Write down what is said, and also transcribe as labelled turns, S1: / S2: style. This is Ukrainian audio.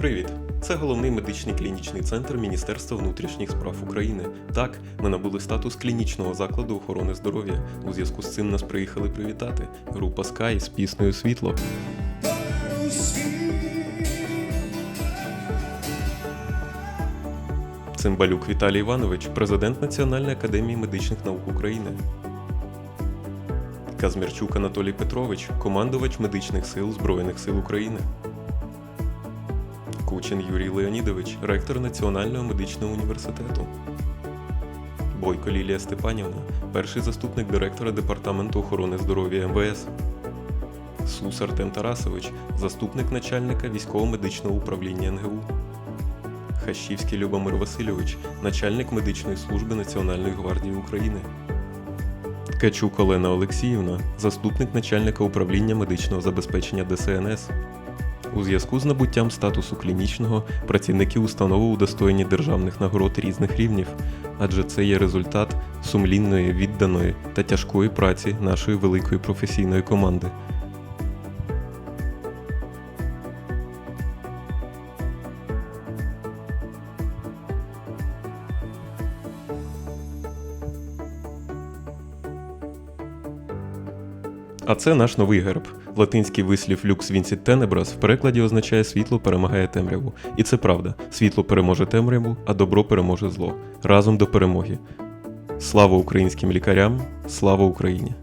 S1: Привіт! Це головний медичний клінічний центр Міністерства внутрішніх справ України. Так, ми набули статус клінічного закладу охорони здоров'я. У зв'язку з цим нас приїхали привітати. Група Sky з піснею Світло. Цимбалюк Віталій Іванович, президент Національної академії медичних наук України. Казмірчук Анатолій Петрович, командувач медичних сил Збройних сил України. Кучин Юрій Леонідович, ректор Національного медичного університету. Бойко Лілія Степанівна, перший заступник директора Департаменту охорони здоров'я МВС. Сус Артем Тарасович, заступник начальника військово-медичного управління НГУ. Хащівський Любомир Васильович, начальник медичної служби Національної гвардії України. Ткачук Олена Олексіївна, заступник начальника управління медичного забезпечення ДСНС. У зв'язку з набуттям статусу клінічного працівники установи удостоєні державних нагород різних рівнів, адже це є результат сумлінної, відданої та тяжкої праці нашої великої професійної команди. А це наш новий герб. Латинський вислів Lux Vincit Tenebras в перекладі означає світло перемагає темряву. І це правда. Світло переможе темряву, а добро переможе зло. Разом до перемоги. Слава українським лікарям, слава Україні!